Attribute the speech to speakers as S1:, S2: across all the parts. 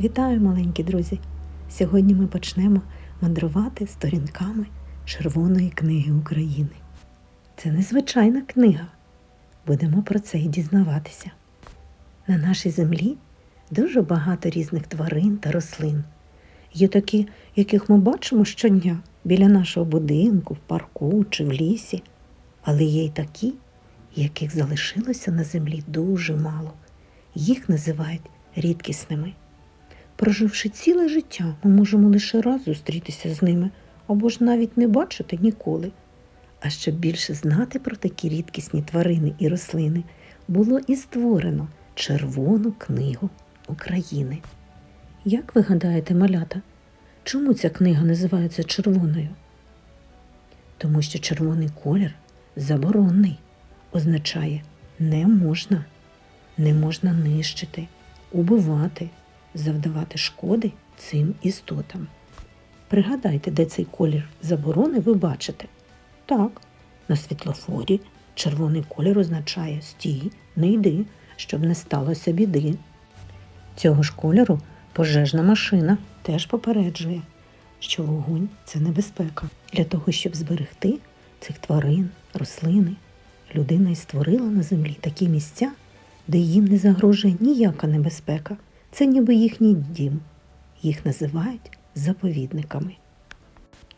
S1: Вітаю, маленькі друзі! Сьогодні ми почнемо мандрувати сторінками Червоної книги України. Це незвичайна книга. Будемо про це і дізнаватися. На нашій землі дуже багато різних тварин та рослин. Є такі, яких ми бачимо щодня біля нашого будинку, в парку чи в лісі, але є й такі, яких залишилося на землі дуже мало. Їх називають рідкісними. Проживши ціле життя, ми можемо лише раз зустрітися з ними або ж навіть не бачити ніколи. А щоб більше знати про такі рідкісні тварини і рослини, було і створено Червону книгу України. Як ви гадаєте, малята, чому ця книга називається червоною? Тому що червоний колір заборонний, означає не можна, не можна нищити, убивати, завдавати шкоди цим істотам. Пригадайте, де цей колір заборони ви бачите. Так, на світлофорі червоний колір означає стій, не йди, щоб не сталося біди. Цього ж кольору пожежна машина теж попереджує, що вогонь це небезпека. Для того, щоб зберегти цих тварин, рослини, людина і створила на землі такі місця, де їм не загрожує ніяка небезпека. Це ніби їхній дім. Їх називають заповідниками.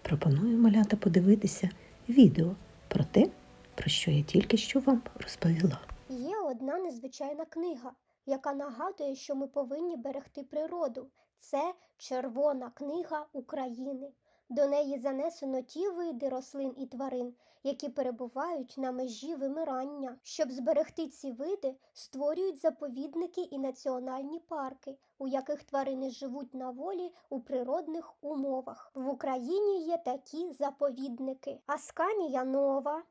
S1: Пропоную малята подивитися відео про те, про що я тільки що вам розповіла.
S2: Є одна незвичайна книга, яка нагадує, що ми повинні берегти природу. Це Червона книга України. До неї занесено ті види рослин і тварин, які перебувають на межі вимирання. Щоб зберегти ці види, створюють заповідники і національні парки, у яких тварини живуть на волі у природних умовах. В Україні є такі заповідники: Асканія Нова,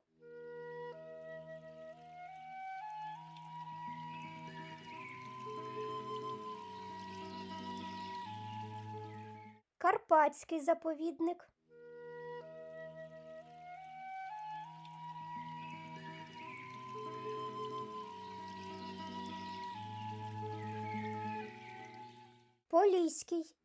S2: Карпатський заповідник, Поліський,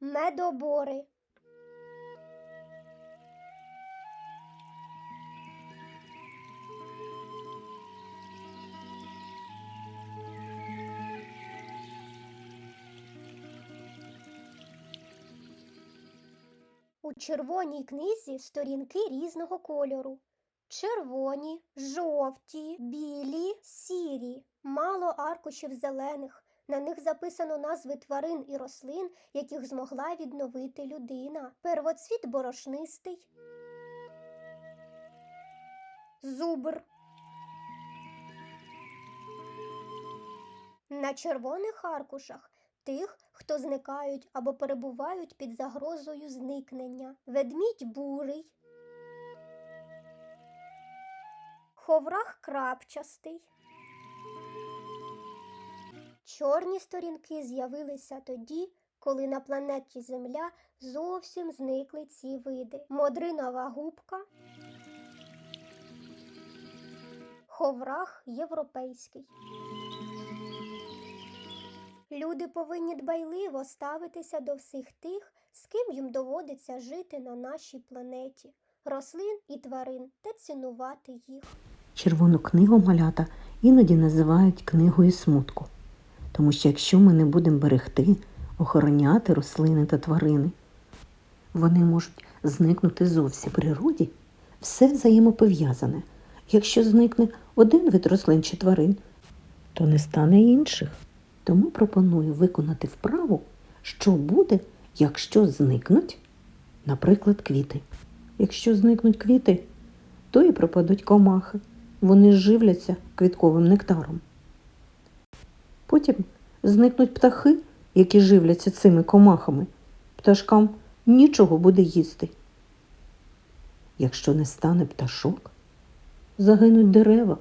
S2: Медобори, У червоній книзі сторінки різного кольору. Червоні, жовті, білі, сірі, мало аркушів зелених. На них записано назви тварин і рослин, яких змогла відновити людина. Первоцвіт борошнистий, зубр. На червоних аркушах тих, хто зникають або перебувають під загрозою зникнення. Ведмідь бурий, ховрах крапчастий. Чорні сторінки з'явилися тоді, коли на планеті Земля зовсім зникли ці види. Модринова губка, ховрах європейський. Люди повинні дбайливо ставитися до всіх тих, з ким їм доводиться жити на нашій планеті, рослин і тварин та цінувати їх.
S1: Червону книгу малята іноді називають книгою смутку, тому що якщо ми не будемо берегти, охороняти рослини та тварини, вони можуть зникнути зовсім природі. Все взаємопов'язане. Якщо зникне один вид рослин чи тварин, то не стане інших. Тому пропоную виконати вправу, що буде, якщо зникнуть, наприклад, квіти. Якщо зникнуть квіти, то і пропадуть комахи. Вони живляться квітковим нектаром. Потім зникнуть птахи, які живляться цими комахами. Пташкам нічого буде їсти. Якщо не стане пташок, загинуть дерева,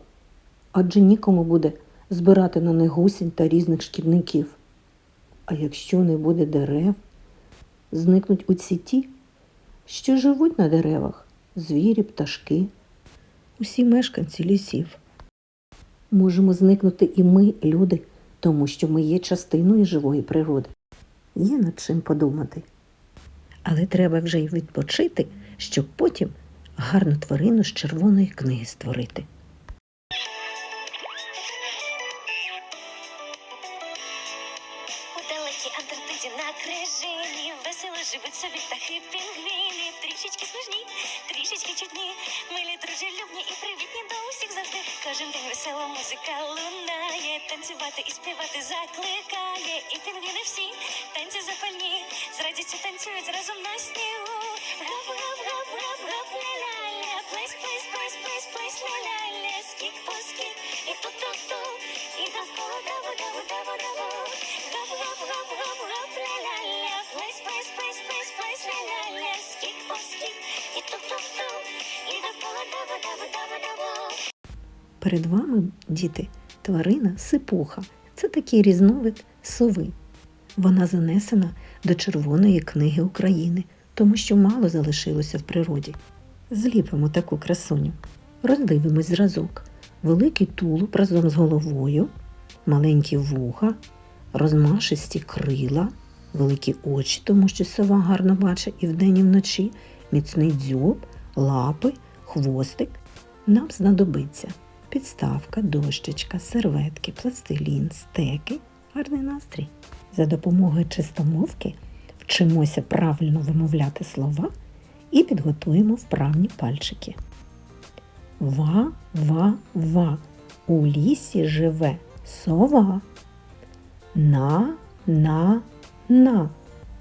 S1: адже нікому буде збирати на них гусінь та різних шкідників. А якщо не буде дерев, зникнуть усі ті, що живуть на деревах, звірі, пташки, усі мешканці лісів. Можемо зникнути і ми, люди, тому що ми є частиною живої природи. Є над чим подумати. Але треба вже й відпочити, щоб потім гарну тварину з червоної книги створити.
S3: Весело живуть собі птахи пінгвіни. Трішечки смішні, трішечки чудні. Милі дружелюбні і привітні до усіх завжди. Кожен день весела музика лунає. Танцювати і співати закликає. І пінгвіни всі танці запальні. З радістю танцюють разом на снігу. Гап, гап, гап, гап, гап, ля-ля-ля. Плес, плес, плес, плес, плес, ля-ля-ля. Скік по скік, і ту-ту-ту.
S1: Перед вами, діти, тварина сипуха. Це такий різновид сови. Вона занесена до Червоної книги України, тому що мало залишилося в природі. Зліпимо таку красуню. Роздивимось зразок. Великий тулуб разом з головою, маленькі вуха, розмашисті крила, великі очі, тому що сова гарно бачить і вдень, і вночі, міцний дзьоб, лапи, хвостик. Нам знадобиться підставка, дощечка, серветки, пластилін, стеки, гарний настрій. За допомогою чистомовки вчимося правильно вимовляти слова і підготуємо вправні пальчики. Ва, ва, ва. У лісі живе сова. На, на, на.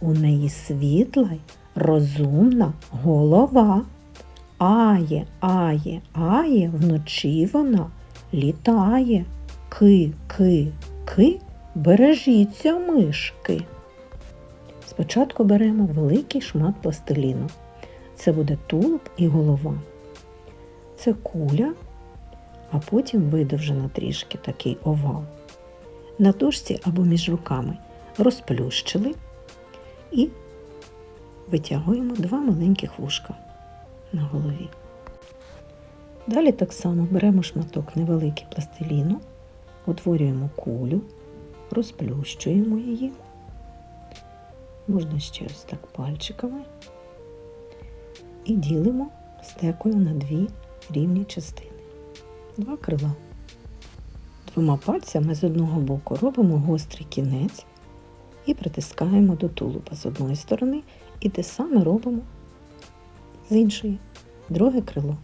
S1: У неї світла й розумна голова. Ає, ає, ає, вночі вона літає. Ки, ки, ки, бережіться мишки. Спочатку беремо великий шмат пластиліну. Це буде тулуб і голова. Це куля, а потім видовжена трішки такий овал. На дошці або між руками розплющили і витягуємо два маленьких вушка на голові. Далі так само беремо шматок невеликий пластиліну, утворюємо кулю, розплющуємо її. Можна ще ось так пальчиками і ділимо стекою на дві рівні частини. Два крила. Двома пальцями з одного боку робимо гострий кінець і притискаємо до тулуба з одної сторони, і те саме робимо з іншої, друге крило.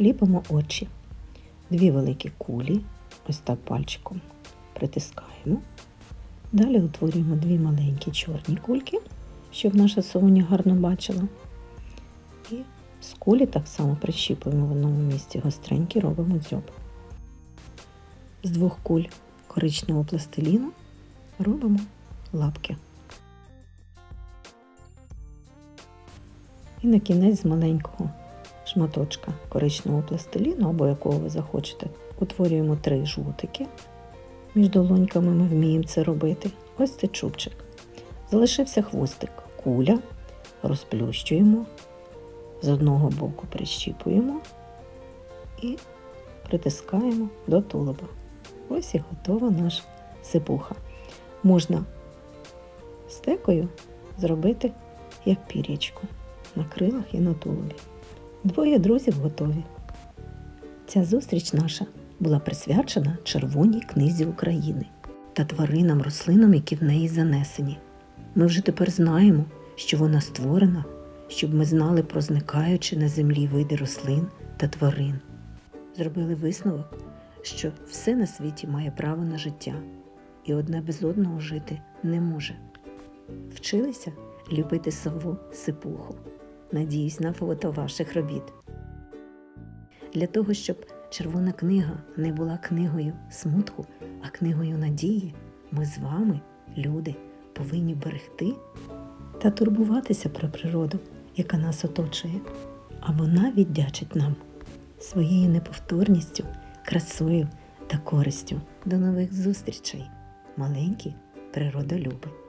S1: Ліпимо очі. Дві великі кулі, ось так пальчиком притискаємо. Далі утворюємо дві маленькі чорні кульки, щоб наша совуня гарно бачила. І з кулі так само прищіпуємо в одному місці гостренькі, робимо дзьоб. З двох куль коричневого пластиліну робимо лапки. І на кінець з маленького шматочка коричневого пластиліну, або якого ви захочете, утворюємо три жгутики. Між долоньками ми вміємо це робити. Ось це чубчик. Залишився хвостик, куля, розплющуємо, з одного боку прищіпуємо і притискаємо до тулуба. Ось і готова наша сипуха. Можна стекою зробити як пір'ячку на крилах і на тулубі. Двоє друзів готові. Ця зустріч наша була присвячена Червоній книзі України та тваринам, рослинам, які в неї занесені. Ми вже тепер знаємо, що вона створена, щоб ми знали про зникаючі на землі види рослин та тварин. Зробили висновок, що все на світі має право на життя, і одне без одного жити не може. Вчилися любити сову сипуху. Надіюсь на фото ваших робіт. Для того, щоб червона книга не була книгою смутку, а книгою надії, ми з вами, люди, повинні берегти та турбуватися про природу, яка нас оточує, а вона віддячить нам своєю неповторністю, красою та користю. До нових зустрічей, маленькі природолюби!